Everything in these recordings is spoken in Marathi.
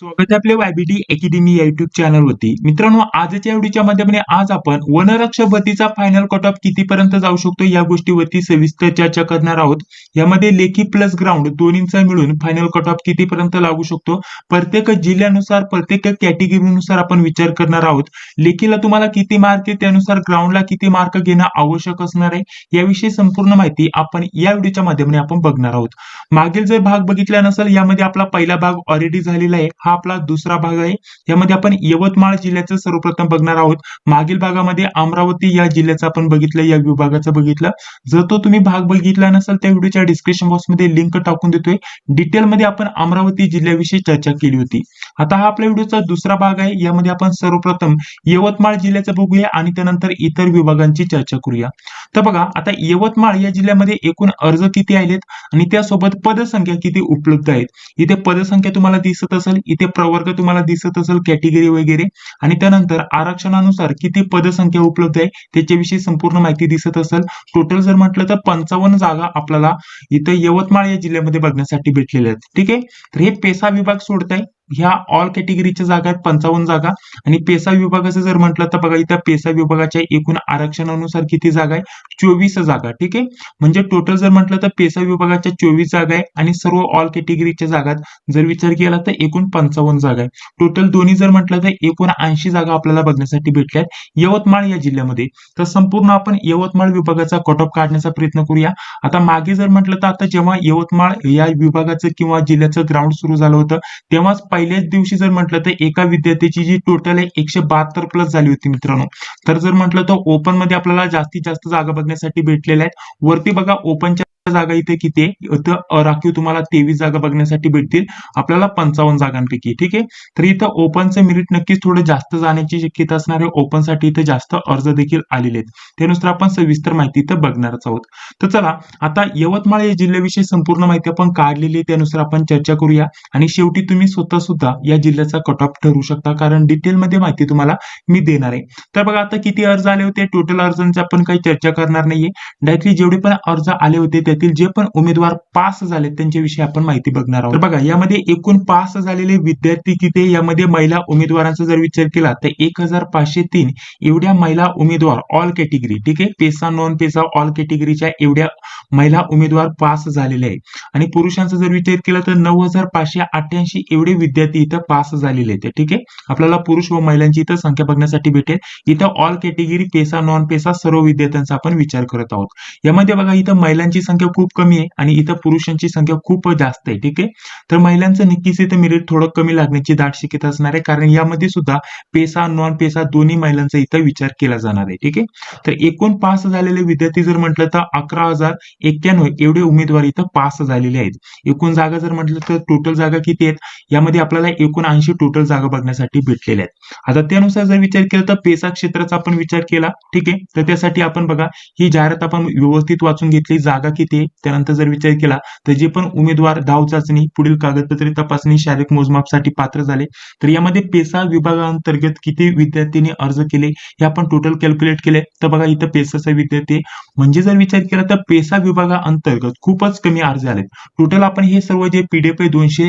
स्वागत आहे आपल्या वायबीडी अकॅडमी या युट्यूब चॅनलवरती मित्रांनो आजच्या व्हिडिओच्या माध्यमाने आज आपण वनरक्षक भरतीचा फायनल कट ऑफ कितीपर्यंत जाऊ शकतो या गोष्टीवरती सविस्तर चर्चा करणार आहोत. यामध्ये लेखी प्लस ग्राउंड दोन्हींचा मिळून फायनल कट ऑफ कितीपर्यंत लागू शकतो प्रत्येक जिल्ह्यानुसार प्रत्येक कॅटेगरीनुसार आपण विचार करणार आहोत. लेखीला तुम्हाला किती मार्क आहे त्यानुसार ग्राउंडला किती मार्क घेणं आवश्यक असणार आहे याविषयी संपूर्ण माहिती आपण या व्हिडिओच्या माध्यमाने आपण बघणार आहोत. मागील जर भाग बघितला नसेल यामध्ये आपला पहिला भाग ऑलरेडी झालेला आहे. हा आपला दुसरा भाग आहे. यामध्ये आपण यवतमाळ जिल्ह्याचं सर्वप्रथम बघणार आहोत. मागील भागामध्ये अमरावती या जिल्ह्याचं आपण बघितलं या विभागाचं बघितलं. जर तो तुम्ही भाग बघितला नसेल त्या व्हिडिओच्या डिस्क्रिप्शन बॉक्समध्ये लिंक टाकून देतोय. डिटेलमध्ये आपण अमरावती जिल्ह्याविषयी चर्चा केली होती. आता हा आपल्या व्हिडिओचा दुसरा भाग आहे. यामध्ये आपण सर्वप्रथम यवतमाळ जिल्ह्याचं बघूया आणि त्यानंतर इतर विभागांची चर्चा करूया. तर बघा आता यवतमाळ या जिल्ह्यामध्ये एकूण अर्ज किती आलेत? आणि त्यासोबत पदसंख्या किती उपलब्ध आहेत? इथे पदसंख्या तुम्हाला दिसत असेल. इथे प्रवर्ग तुम्हाला दिसत असेल कॅटेगरी वगैरे. आणि त्यानंतर आरक्षणानुसार किती पदसंख्या उपलब्ध आहे त्याच्याविषयी संपूर्ण माहिती दिसत असेल. टोटल जर म्हटलं तर पंचावन्न जागा आपल्याला इथं यवतमाळ या जिल्ह्यामध्ये बघण्यासाठी भेटलेल्या आहेत. ठीक आहे? तर हे पेसा विभाग सोडताय. ह्या ऑल कॅटेगरीच्या जागा आहेत पंचावन्न जागा. आणि पेसा विभागाचं जर म्हटलं तर बघा इथं पेसा विभागाच्या एकूण आरक्षणानुसार किती जागा आहे? चोवीस जागा ठीक आहे? म्हणजे टोटल जर म्हटलं तर पेसा विभागाच्या चोवीस जागा आहे आणि सर्व ऑल कॅटेगरीच्या जागात जर विचार केला तर एकूण पंचावन्न जागा आहे. टोटल दोन्ही जर म्हटलं तर एकूण ऐंशी जागा आपल्याला बघण्यासाठी भेटल्यात यवतमाळ या जिल्ह्यामध्ये. तर संपूर्ण आपण यवतमाळ विभागाचा कट ऑफ काढण्याचा प्रयत्न करूया. आता मागे जर म्हटलं तर आता जेव्हा यवतमाळ या विभागाचं किंवा जिल्ह्याचं ग्राउंड सुरू झालं होतं तेव्हाच पहिल्याच दिवशी जर म्हटलं तर एका विद्यार्थ्याची जी टोटल आहे एकशे बहात्तर प्लस झाली होती मित्रांनो. तर जर म्हटलं तर ओपनमध्ये आपल्याला जास्तीत जास्त जागा बघण्यासाठी भेटलेल्या आहेत. वरती बघा ओपनच्या जागा इथे किती आहे? इथं राखीव तुम्हाला तेवीस जागा बघण्यासाठी भेटतील. आपल्याला पंचावन्न जागांपैकी ठीक आहे? तर इथं ओपनचं मेरिट नक्कीच थोडं जास्त जाण्याची शक्यता असणार आहे ओपनसाठी इथे जास्त अर्ज देखील आलेले आहेत. त्यानुसार आपण सविस्तर माहिती इथं बघणारच आहोत. तर चला आता यवतमाळ या जिल्ह्याविषयी संपूर्ण माहिती आपण काढलेली आहे. त्यानुसार आपण चर्चा करूया. आणि शेवटी तुम्ही स्वतः सुद्धा या जिल्ह्याचा कट ऑफ ठरवू शकता. कारण डिटेलमध्ये माहिती तुम्हाला मी देणार आहे. तर बघा आता किती अर्ज आले होते? टोटल अर्जांची आपण काही चर्चा करणार नाहीये. डायरेक्टली जेवढे पण अर्ज आले होते जिल्ह्यातील जे पण उमेदवार पास झाले त्यांच्याविषयी आपण माहिती बघणार आहोत. बघा यामध्ये एकूण पास झालेले विद्यार्थी किती यामध्ये महिला उमेदवारांचा जर विचार केला तर एक हजार पाचशे तीन एवढ्या महिला उमेदवार ऑल कॅटेगरी ठीक आहे? पेसा नॉन पेसा ऑल कॅटेगरीच्या एवढ्या महिला उमेदवार पास झालेले आहेत. आणि पुरुषांचा जर विचार केला तर नऊ हजार पाचशे अठ्ठ्याऐंशी एवढे विद्यार्थी इथं पास झालेले आहेत ठीक आहे? आपल्याला पुरुष व महिलांची इथं संख्या बघण्यासाठी भेटेल. इथं all category PESA non PESA सर्व विद्यार्थ्यांचा आपण विचार करत आहोत. यामध्ये बघा इथं महिलांची संख्या खूप कमी आहे आणि इथं पुरुषांची संख्या खूप जास्त आहे ठीक आहे? तर महिलांचं नक्कीच इथं मेरिट थोडं कमी लागण्याची दाट शक्यता असणार आहे कारण यामध्ये सुद्धा पेसा नॉन पेसा दोन्ही महिलांचा इथं विचार केला जाणार आहे ठीक आहे? तर एकूण पास झालेले विद्यार्थी जर म्हटलं तर अकरा हजार एक्क्याण्णव एवढे उमेदवार इथं पास झालेले आहेत. एकूण जागा जर म्हटलं तर टोटल जागा किती आहेत? यामध्ये आपल्याला एकूण ऐंशी टोटल जागा बघण्यासाठी भेटलेल्या आहेत. आता त्यानुसार जर विचार केला तर पेसा क्षेत्राचा आपण विचार केला ठीक आहे? तर त्यासाठी आपण बघा ही जाहिरात आपण व्यवस्थित वाचून घेतली जागा किती आहे त्यानंतर जर विचार केला तर जे पण उमेदवार धाव चाचणी पुढील कागदपत्रे तपासणी शारीरिक मोजमापसाठी पात्र झाले तर यामध्ये पेसा विभागांतर्गत किती विद्यार्थ्यांनी अर्ज केले हे आपण टोटल कॅल्क्युलेट केले. तर बघा इथं पेसाचा विद्यार्थी म्हणजे जर विचार केला तर पेसा विभागाअंतर्गत खूपच कमी अर्ज आले टोटल आपण हे सर्व जे पीडीएफ आहे दोनशे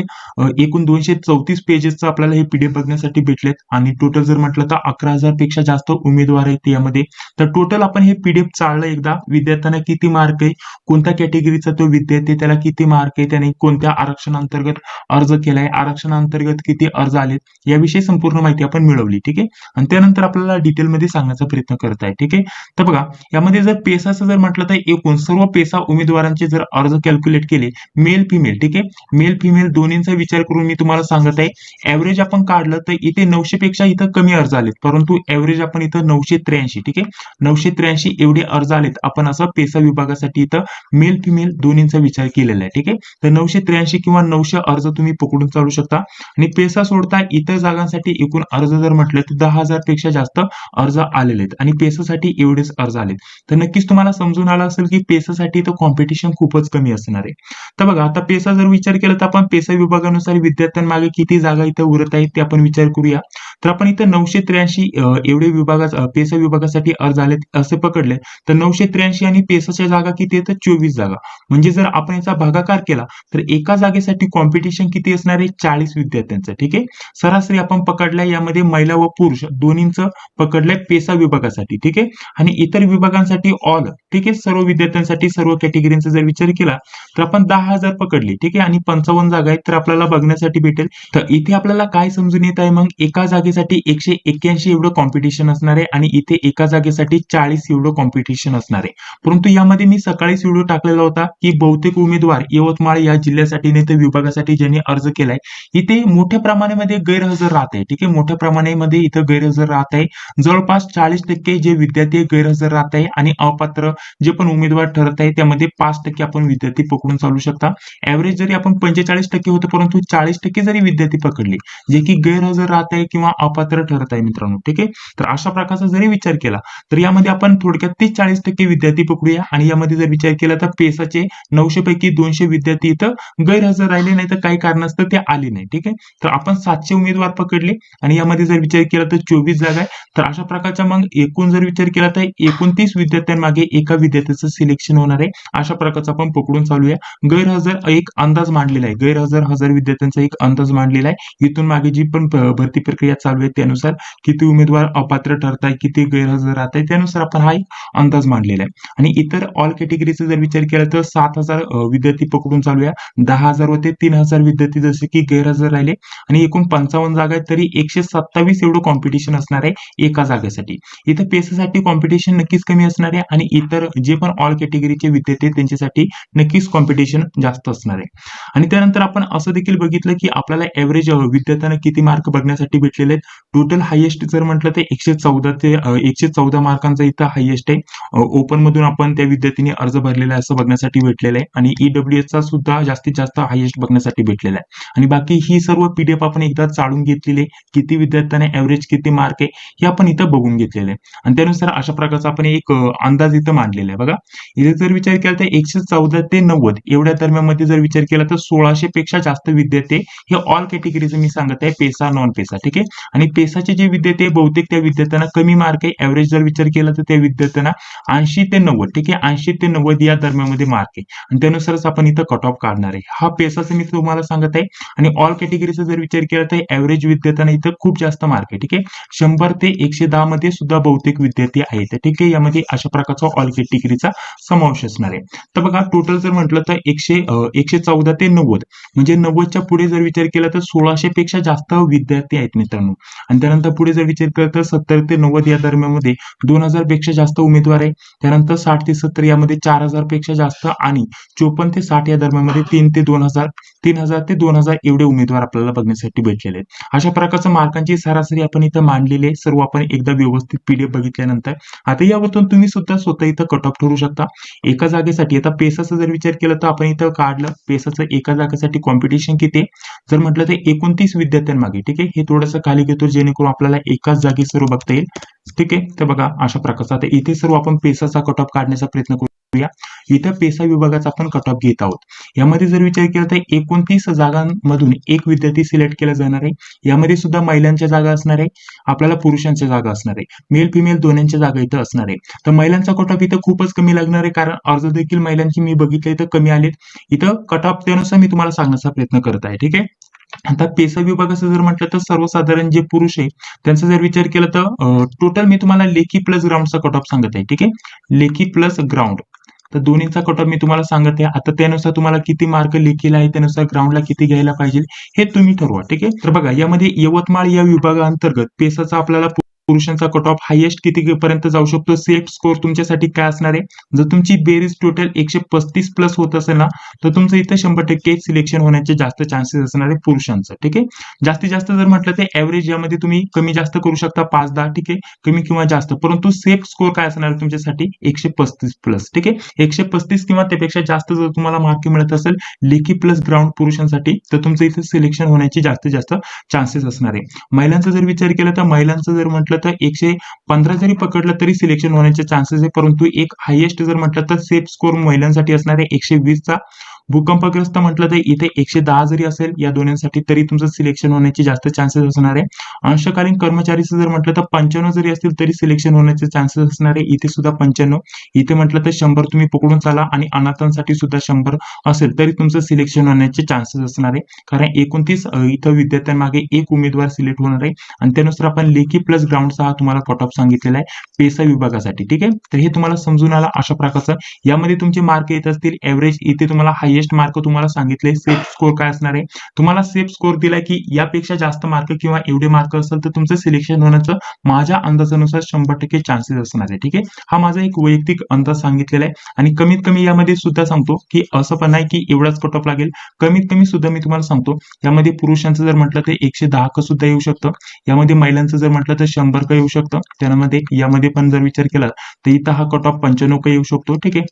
एकूण दोनशे चौतीस पेजेसचं आपल्याला हे पीडीएफ बघण्यासाठी भेटलेत. आणि टोटल जर म्हटलं तर अकरा हजारपेक्षा जास्त उमेदवार आहेत यामध्ये. तर टोटल आपण हे पीडीएफ चाललं एकदा. विद्यार्थ्यांना किती मार्क आहे कोणत्या कॅटेगरीचा तो विद्यार्थी त्याला किती मार्क आहे त्याने कोणत्या आरक्षणांतर्गत अर्ज केलाय आरक्षणांतर्गत किती अर्ज आलेत याविषयी संपूर्ण माहिती आपण मिळवली ठीक आहे? आणि त्यानंतर आपल्याला डिटेलमध्ये सांगण्याचा प्रयत्न करत आहे ठीक आहे? तर बघा यामध्ये जर पेसाचं जर म्हटलं तर एकूण सर्व पेसा उमेदवारांचे जर अर्ज कॅल्क्युलेट केले मेल फिमेल ठीक आहे? मेल फिमेल दोन्हींचा विचार करून मी तुम्हाला सांगत आहे ऍव्हरेज आपण काढलं तर इथे नऊशे पेक्षा इथं कमी अर्ज आलेत परंतु ऍव्हरेज आपण इथं नऊशे त्र्याऐंशी ठीक आहे? नऊशे त्र्याऐंशी एवढे अर्ज आलेत आपण असं पेसा विभागासाठी इथं मेल फिमेल दोन्हींचा विचार केलेला आहे ठीक आहे? तर नऊशे त्र्याऐंशी किंवा नऊशे अर्ज तुम्ही पकडून चालू शकता. आणि पेसा सोडता इतर जागांसाठी एकूण अर्ज जर म्हटलं तर दहा हजारपेक्षा जास्त अर्ज आलेले आहेत. आणि पेसासाठी एवढेच अर्ज आलेत. तर नक्कीच तुम्हाला समजून आलं असेल की पेसासाठी तर कॉम्पिटिशन खूपच कमी असणार आहे. तर बघा आता पेसा जर विचार केला तर आपण पेसा विभागानुसार विद्यार्थ्यांमागे किती जागा इथं उरत आहेत ते आपण विचार करूया. तर आपण इथं नऊशे त्र्याऐंशी एवढे विभागा पेसा विभागासाठी अर्ज आलेत असे पकडले. तर नऊशे त्र्याऐंशी आणि पेसाच्या जागा किती आहेत? चोवीस चोवीस जागा. म्हणजे जर आपण याचा भागाकार केला तर एका जागेसाठी कॉम्पिटिशन किती असणार आहे? चाळीस विद्यार्थ्यांचं ठीक आहे? सरासरी आपण पकडलाय यामध्ये महिला व पुरुष दोन्हींचं पकडलंय पेसा विभागासाठी ठीक आहे? आणि इतर विभागांसाठी ऑल ठीक आहे? सर्व विद्यार्थ्यांसाठी सर्व कॅटेगरीचा जर विचार केला तर आपण दहा हजार पकडले ठीक आहे? आणि पंचावन्न जागा आहेत तर आपल्याला बघण्यासाठी भेटेल. तर इथे आपल्याला काय समजून येत आहे मग? एका जागेसाठी एकशे एक्क्याऐंशी एवढं कॉम्पिटिशन असणार आहे आणि इथे एका जागेसाठी चाळीस एवढं कॉम्पिटिशन असणार आहे. परंतु यामध्ये मी सकाळीच व्हिडिओ टाकलेला होता की बहुतेक उमेदवार यवतमाळ या जिल्ह्यासाठी नाही तर विभागासाठी ज्यांनी अर्ज केलाय इथे मोठ्या प्रमाणामध्ये गैरहजर राहत आहे. ठीक आहे? मोठ्या प्रमाणामध्ये इथं गैरहजर राहत आहे. जवळपास चाळीस टक्के जे विद्यार्थी गैरहजर राहत आहे आणि अपात्र जे पण उमेदवार ठरत आहे त्यामध्ये पाच टक्के आपण विद्यार्थी पकडून चालू शकता. ऍव्हरेज जरी आपण पंचेचाळीस टक्के होतो परंतु चाळीस टक्के जरी विद्यार्थी पकडले जे की गैरहजर राहत आहे किंवा अपात्र ठरत आहे मित्रांनो. ठीक आहे? तर अशा प्रकारचा जरी विचार केला तर यामध्ये आपण थोडक्यात तीस चाळीस टक्के विद्यार्थी पकडूया आणि यामध्ये जर विचार केला तर पेसाचे नऊशे पैकी दोनशे विद्यार्थी इथं गैरहजर राहिले नाही तर काही कारणास्तव ते आले नाही ठीक आहे? तर आपण सातशे उमेदवार पकडले आणि यामध्ये जर विचार केला तर चोवीस जागा आहे. तर अशा प्रकारचा मग एकूण जर विचार केला तर एकोणतीस विद्यार्थ्यांमागे एका विद्यार्थ्याचं सिलेक्शन होणार आहे. अशा प्रकारचा आपण पकडून चालूया. गैरहजर एक अंदाज मांडलेला आहे. गैरहजर हजार विद्यार्थ्यांचा एक अंदाज मांडलेला आहे. इथून मागे जी पण भरती प्रक्रिया चालू आहे त्यानुसार किती उमेदवार अपात्र ठरताय किती गैरहजर राहत आहे त्यानुसार आपण हा एक अंदाज मांडलेला आहे. आणि इतर ऑल कॅटेगरीचा जर विचार केला तर सात हजार विद्यार्थी पकडून चालूया दहा हजार होते तीन हजार विद्यार्थी जसे की गैरहजर राहिले. आणि एकूण पंचावन्न जागा आहेत तरी एकशे सत्तावीस एवढं कॉम्पिटिशन असणार आहे एका जागेसाठी. इथं पेसासाठी कॉम्पिटिशन नक्कीच कमी असणार आहे आणि इतर जे पण ऑल कॅटेगरीचे विद्यार्थी आहेत त्यांच्यासाठी नक्कीच कॉम्पिटिशन जास्त असणार आहे. आणि त्यानंतर आपण असं देखील बघितलं की आपल्याला एव्हरेज विद्यार्थ्यांना किती मार्क बघण्यासाठी भेटलेले आहेत. टोटल हायेस्ट जर म्हटलं तर एकशे चौदा ते एकशे चौदा मार्कांचा इथं हायेस्ट आहे. ओपन मधून आपण त्या विद्यार्थ्यांनी अर्ज भरलेला आहे. जास्त बघण्यासाठी भेटलेलं आहे आणि ईडब्ल्यू चा सुद्धा जास्तीत जास्त हायेस्ट बघण्यासाठी भेटलेला आहे. आणि बाकी ही सर्व पीडीएफ आपण एकदा चाळून घेतलेली आहे. किती विद्यार्थ्यांना ऍव्हरेज किती मार्क आहे हे आपण इथं बघून घेतलेलं आहे. आणि त्यानुसार अशा प्रकारचा आपण एक अंदाज इथं मांडलेला आहे. बघा इथे जर विचार केला तर एकशे चौदा ते नव्वद एवढ्या दरम्यानमध्ये जर विचार केला तर सोळाशे पेक्षा जास्त विद्यार्थी हे ऑल कॅटेगरीचं मी सांगत आहे पेसा नॉन पेसा ठीक आहे? आणि पेसाचे जे विद्यार्थी आहे, बहुतेक त्या विद्यार्थ्यांना कमी मार्क आहे. ऍव्हरेज जर विचार केला तर त्या विद्यार्थ्यांना ऐंशी ते नव्वद ठीक आहे? ऐंशी ते नव्वद या दरम्यानमध्ये मार्क आहे आणि त्यानुसारच आपण इथं कट ऑफ काढणार आहे. हा पेसाचा मी तुम्हाला सांगत आहे. आणि ऑल कॅटेगरीचा जर विचार केला तर ॲव्हरेज विद्यार्थ्यांना इथं खूप जास्त मार्क आहे ठीक आहे? शंभर ते एकशे दहा मध्ये सुद्धा बहुतेक विद्यार्थी आहेत ठीक आहे? यामध्ये अशा प्रकारचा ऑल कॅटेगरीचा समावेश असणार आहे. तर बघा टोटल जर म्हटलं तर एकशे एकशे चौदा ते नव्वद. म्हणजे नव्वदच्या पुढे जर विचार केला तर सोळाशे पेक्षा जास्त विद्यार्थी आहेत मित्रांनो. आणि त्यानंतर पुढे जर विचार केला तर सत्तर ते नव्वद या दरम्यानमध्ये दोन हजारपेक्षा जास्त उमेदवार आहे. त्यानंतर साठ ते सत्तर यामध्ये चार हजारपेक्षा जास्त आणि चोपन्न ते साठ या दरम्यानमध्ये तीन ते दोन हजार तीन हजार ते दोन हजार एवढे उमेदवार आपल्याला बघण्यासाठी भेटलेले आहेत. अशा प्रकारच्या मार्कांची सरासरी आपण इथं मांडलेली आहे. सर्व आपण एकदा व्यवस्थित पीडीएफ बघितल्यानंतर आता यावरून तुम्ही सुद्धा स्वतः इथं कट ऑफ ठरू शकता. एका जागेसाठी आता पेसाचा जर विचार केला तर आपण इथं काढलं. पेसाचं एका जागेसाठी कॉम्पिटिशन किती जर म्हटलं तर एकोणतीस विद्यार्थ्यांमागे ठीक आहे? हे थोडंसं खाली घेतो जेणेकरून आपल्याला एकाच जागी सर्व बघता येईल. ठीक आहे? तर बघा अशा प्रकारचा. आता इथे सर्व आपण पेसाचा कट ऑफ काढण्याचा प्रयत्न करू इथं पेसा विभागाचा आपण कट ऑफ घेत आहोत. यामध्ये जर विचार केला तर एकोणतीस जागांमधून एक विद्यार्थी सिलेक्ट केला जाणार आहे. यामध्ये सुद्धा महिलांच्या जागा असणार आहे. आपल्याला पुरुषांच्या जागा असणार आहे. मेल फिमेल दोन्हींच्या जागा इथं असणार आहे. तर महिलांचा कट ऑफ इथं खूपच कमी लागणार आहे. कारण अर्ज देखील महिलांची मी बघितले तर कमी आलेत. इथं कट ऑफ त्यानुसार मी तुम्हाला सांगण्याचा प्रयत्न करत आहे. ठीक आहे? आता पेसा विभागाचं जर म्हटलं तर सर्वसाधारण जे पुरुष आहे त्यांचा जर विचार केला तर टोटल मी तुम्हाला लेखी प्लस ग्राउंडचा कट ऑफ सांगत आहे. ठीक आहे? लेखी प्लस ग्राउंड तर दोन्हीचा कट ऑफ मी तुम्हाला सांगत. आहे आता त्यानुसार तुम्हाला किती मार्क लिखील आहे त्यानुसार ग्राउंडला किती घ्यायला पाहिजे हे तुम्ही ठरवा ठीक आहे? तर बघा यामध्ये यवतमाळ या विभागाअंतर्गत पेसाचा आपल्याला पुरुषांचा कट ऑफ हायेस्ट किती पर्यंत जाऊ शकतो? सेफ स्कोर तुमच्यासाठी काय असणार आहे? जर तुमची बेरीज टोटल एकशे पस्तीस प्लस होत असेल ना तर तुमचं इथं शंभर टक्के सिलेक्शन होण्याचे जास्त चान्सेस असणार आहे पुरुषांचं ठीक आहे? जास्तीत जास्त जर म्हटलं तर ऍव्हरेज यामध्ये तुम्ही कमी जास्त करू शकता पाच दहा ठीक आहे? कमी किंवा जास्त. परंतु सेफ स्कोर काय असणार आहे तुमच्यासाठी? एकशे पस्तीस प्लस ठीक आहे? एकशे पस्तीस किंवा त्यापेक्षा जास्त जर तुम्हाला मार्क मिळत असेल लेखी प्लस ग्राउंड पुरुषांसाठी तर तुमचं इथे सिलेक्शन होण्याचे जास्तीत जास्त चान्सेस असणार आहे. महिलांचा जर विचार केला तर महिलांचं जर म्हटलं तर एकशे पंधरा जरी पकडलं तरी सिलेक्शन होण्याचे चान्सेस आहे. परंतु एक हायेस्ट जर म्हटलं तर सेफ स्कोर महिलांसाठी असणार आहे एकशे वीसचा भूकंपग्रस्त म्हटलं तर इथे एकशे दहा जरी असेल या दोन्हीसाठी तरी तुमचं सिलेक्शन होण्याचे जास्त चान्सेस असणार आहे. अंशकालीन कर्मचारीचं जर म्हटलं तर पंच्याण्णव जरी असतील तरी सिलेक्शन होण्याचे चान्सेस असणार आहे. इथे सुद्धा पंच्याण्णव. इथे म्हटलं तर शंभर तुम्ही पकडून चाला आणि अनाथांसाठी सुद्धा शंभर असेल तरी तुमचं सिलेक्शन होण्याचे चान्सेस असणार आहे. कारण एकोणतीस इथं विद्यार्थ्यांमागे एक उमेदवार सिलेक्ट होणार आहे. आणि त्यानुसार आपण लेखी प्लस ग्राउंडचा हा तुम्हाला कट ऑफ सांगितलेला आहे. पेसा विभागासाठी ठीक आहे? तर हे तुम्हाला समजून आलं अशा प्रकारचं. यामध्ये तुमचे मार्क येत असतील. एव्हरेज इथे तुम्हाला हायेस्ट मार्क तुम्हाला सांगितले सेफ स्कोर काय असणार आहे? तुम्हाला सेफ स्कोर दिलाय की यापेक्षा जास्त मार्क किंवा एवढे मार्क असेल तर तुमचं सिलेक्शन होण्याचं माझ्या अंदाजानुसार शंभर टक्के चान्सेस असणार आहे ठीक आहे? हा माझा एक वैयक्तिक अंदाज सांगितलेला आहे आणि कमीत कमी यामध्ये सुद्धा सांगतो की असं पण नाही की एवढाच कट ऑफ लागेल. कमीत कमी सुद्धा मी तुम्हाला सांगतो यामध्ये पुरुषांचं जर म्हटलं तर एकशे दहा क सुद्धा येऊ शकतं. यामध्ये महिलांचं जर म्हटलं तर शंभर का येऊ शकतं. त्यामध्ये यामध्ये पण जर विचार केला तर इथं हा कट ऑफ पंच्याण्णव क येऊ शकतो ठीक आहे?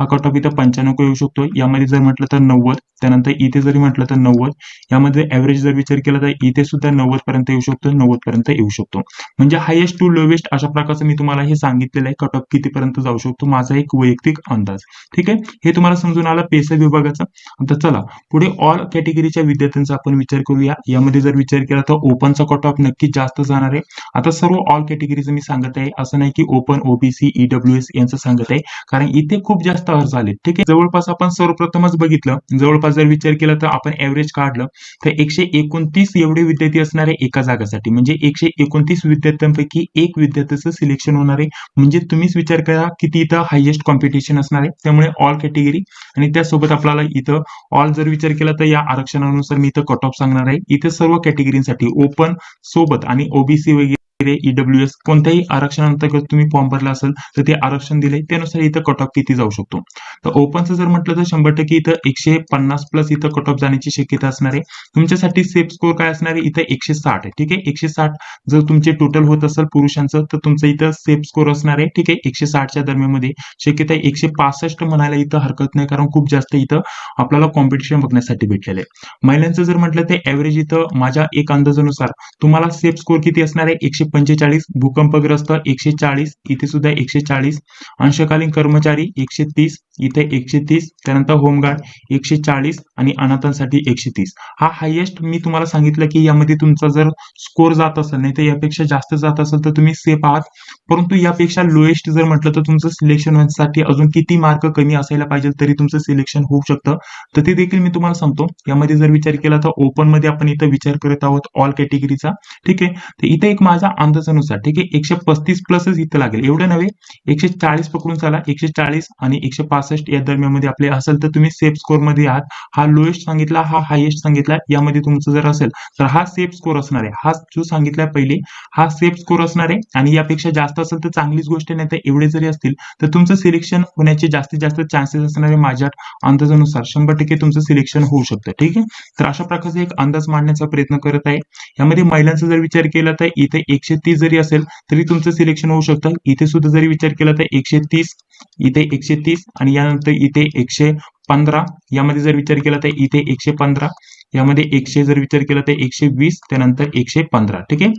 हा कट ऑफ इथं पंच्याण्णव येऊ शकतो यामध्ये जर म्हटलं तर नव्वद त्यानंतर इथे जरी म्हटलं तर नव्वद यामध्ये ऍव्हरेज जर विचार केला तर इथे सुद्धा नव्वद पर्यंत येऊ शकतो नव्वद पर्यंत येऊ शकतो म्हणजे हायेस्ट टू लोवेस्ट अशा प्रकारचं मी तुम्हाला हे सांगितलेलं आहे. कट ऑफ कितीपर्यंत जाऊ शकतो माझा एक वैयक्तिक अंदाज. ठीक आहे? हे तुम्हाला समजून आलं पेसा विभागाचा? आता चला पुढे ऑल कॅटेगरीच्या विद्यार्थ्यांचा आपण विचार करूया. यामध्ये जर विचार केला तर ओपनचा कट ऑफ नक्कीच जास्त जाणार आहे. आता सर्व ऑल कॅटेगरीचं मी सांगत आहे. असं नाही की ओपन ओबीसी ईडब्ल्यू एस यांचं सांगत आहे. कारण इथे खूप जास्त अर्ज झाले. ठीक आहे? जवळपास आपण सर्वप्रथमच बघितलं. जवळपास जर विचार केला तर आपण एव्हरेज काढलं तर एकशे एकोणतीस एवढे विद्यार्थी असणारे एका जागासाठी. म्हणजे एकशे एकोणतीस विद्यार्थ्यांपैकी एक विद्यार्थ्याचं सिलेक्शन होणार आहे. म्हणजे तुम्हीच विचार करा किती इथं हायेस्ट कॉम्पिटिशन असणार आहे. त्यामुळे ऑल कॅटेगरी आणि त्यासोबत आपल्याला इथं ऑल जर विचार केला तर या आरक्षणानुसार मी इथं कट ऑफ सांगणार आहे. इथे सर्व कॅटेगरीसाठी ओपन सोबत आणि ओबीसी वगैरे ईडब्ल्यू एस कोणत्याही आरक्षणांतर्गत तुम्ही फॉर्म भरला असेल तर ते आरक्षण दिले. त्यानुसार इथं कट ऑफ किती जाऊ शकतो. तर ओपनचं जर म्हटलं तर शंभर टक्के इथं एकशे पन्नास प्लस इथं कट ऑफ जाण्याची शक्यता असणार आहे. तुमच्यासाठी सेफ स्कोर काय असणार आहे? इथं एकशे साठ आहे. ठीक आहे? एकशे साठ जर तुमचे टोटल होत असेल पुरुषांचं तर तुमचं इथं सेफ स्कोर असणार आहे. ठीक आहे? एकशे साठच्या दरम्यानमध्ये. शक्यता आहे एकशे पासष्ट म्हणायला इथं हरकत नाही कारण खूप जास्त इथं आपल्याला कॉम्पिटिशन बघण्यासाठी भेटलेलं आहे. महिलांचं जर म्हटलं तर ऍव्हरेज इथं माझ्या एक अंदाजानुसार तुम्हाला सेफ स्कोर किती असणार आहे? एकशे पंचेचाळीस भूकंपग्रस्त एकशे चाळीस इथे सुद्धा एकशे चाळीस अंशकालीन कर्मचारी एकशे तीस इथे एकशे तीस त्यानंतर होमगार्ड एकशे चाळीस आणि अनाथांसाठी एकशे तीस हा हायेस्ट मी तुम्हाला सांगितलं की यामध्ये तुमचा जर स्कोर जात असेल नाही तर यापेक्षा जास्त जात असेल तर तुम्ही सेफ आहात. परंतु यापेक्षा लोएस्ट जर म्हटलं तर तुमचं सिलेक्शन होण्यासाठी अजून किती मार्क कमी असायला पाहिजे तरी तुमचं सिलेक्शन होऊ शकतं. तर ते देखील मी तुम्हाला सांगतो. यामध्ये जर विचार केला तर ओपनमध्ये आपण इथं विचार करत आहोत ऑल कॅटेगरीचा ठीक आहे? तर इथे एक माझा अंदाजानुसार ठीक आहे? एकशे पस्तीस प्लसच इथं लागेल. एवढं नव्हे एकशे चाळीस पकडून चाला. एकशे चाळीस आणि एकशे पासष्ट या दरम्यानमध्ये आपले असेल तर तुम्ही सेफ स्कोरमध्ये आहात. हा लोएस्ट सांगितला हा हायेस्ट सांगितला यामध्ये तुमचं जर असेल तर हा सेफ स्कोर असणार आहे. हा जो सांगितलाय पहिले हा सेफ स्कोर असणार आहे आणि यापेक्षा जास्त असेल तर चांगलीच गोष्ट नाही तर एवढे जरी असतील तर तुमचं सिलेक्शन होण्याचे जास्तीत जास्त चान्सेस असणारे माझ्या अंदाजानुसार. शंभर टक्के तुमचं सिलेक्शन होऊ शकतं ठीक आहे? तर अशा प्रकारचा एक अंदाज मांडण्याचा प्रयत्न करत आहे. यामध्ये महिलांचा जर विचार केला तर इथे एकशे तीस जरी असेल तरी तुमचं सिलेक्शन होऊ शकतं. इथे सुद्धा जरी विचार केला तर एकशे तीस इथे एकशे तीस आणि यानंतर इथे एकशे पंधरा. यामध्ये जर विचार केला तर इथे एकशे पंधरा. यामध्ये एकशे जर विचार केला तर एकशे वीस त्यानंतर एकशे पंधरा. ठीक आहे?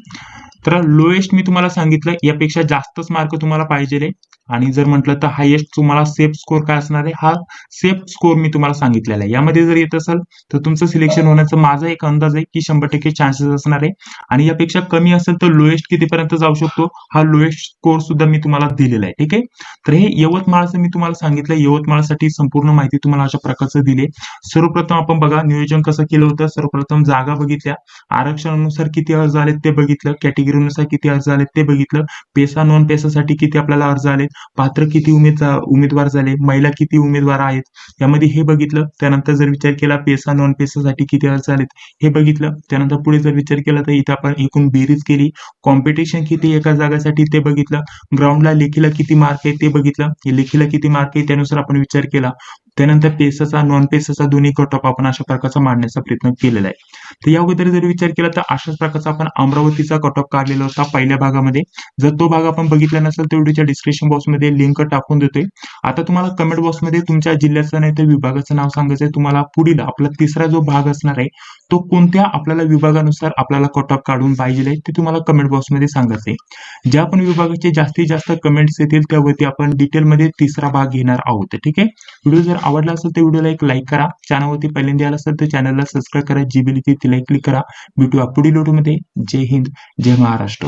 तर लोएस्ट मी तुम्हाला सांगितलं यापेक्षा जास्तच मार्क तुम्हाला पाहिजे आणि जर म्हटलं तर हायेस्ट तुम्हाला सेफ स्कोर काय असणार आहे? हा सेफ स्कोर मी तुम्हाला सांगितलेला आहे. यामध्ये जर येत असेल तर तुमचं सिलेक्शन होण्याचा माझा एक अंदाज आहे की शंभर टक्के चान्सेस असणार आहे. आणि यापेक्षा कमी असेल तर लोएस्ट कितीपर्यंत जाऊ शकतो? हा लोएस्ट स्कोर सुद्धा मी तुम्हाला दिलेला आहे. ठीक आहे? तर हे यवतमाळचं मी तुम्हाला सांगितलं. यवतमाळसाठी संपूर्ण माहिती तुम्हाला अशा प्रकारचं दिली सर्वप्रथम आपण बघा नियोजन कसं केलं होतं? सर्वप्रथम जागा बघितल्या. आरक्षणानुसार किती अर्ज आले ते बघितलं. कॅटेगरीनुसार किती अर्ज आलेत ते बघितलं. पेसा नॉन पेसासाठी किती आपल्याला अर्ज आलेत. पात्र किती उमेद उमेदवार झाले महिला किती उमेदवार आहेत यामध्ये हे बघितलं. त्यानंतर जर विचार केला पेसा नॉन पेसासाठी किती अर्ज आलेत हे बघितलं. त्यानंतर पुढे जर विचार केला तर इथं आपण एकूण बेरीज केली. कॉम्पिटिशन किती एका जागासाठी ते बघितलं. ग्राउंडला लेखीला किती मार्क आहे ते बघितलं. लेखीला किती मार्क आहे त्यानुसार आपण विचार केला. त्यानंतर पेसाचा नॉन पेसाचा दोन्ही कट ऑफ आपण अशा प्रकारचा मांडण्याचा प्रयत्न केलेला आहे. तर या अगोदर जर विचार केला तर अशाच प्रकारचा आपण अमरावतीचा कट ऑफ काढलेला होता पहिल्या भागामध्ये. जर तो भाग आपण बघितला नसेल तर व्हिडिओच्या डिस्क्रिप्शन बॉक्समध्ये लिंक टाकून देतोय. आता तुम्हाला कमेंट बॉक्समध्ये तुमच्या जिल्ह्याचं नाही तर विभागाचं नाव सांगायचं आहे तुम्हाला पुढील आपला तिसरा जो भाग असणार आहे तो कोणत्या आपल्याला विभागानुसार आपल्याला कट ऑफ काढून पाहिजे ते तुम्हाला कमेंट बॉक्समध्ये सांगायचं आहे ज्या पण विभागाचे जास्तीत जास्त कमेंट्स येतील त्यावरती आपण डिटेलमध्ये तिसरा भाग घेणार आहोत. ठीक आहे? व्हिडिओ जर आवडला असेल तर व्हिडिओला एक लाईक करा. चॅनलवरती पहिल्यांदा आला असेल तर चॅनलला सबस्क्राईब करा. जी बिल तिला क्लिक करा. भेटूया पुढील व्हिडिओमध्ये जय हिंद. जय महाराष्ट्र.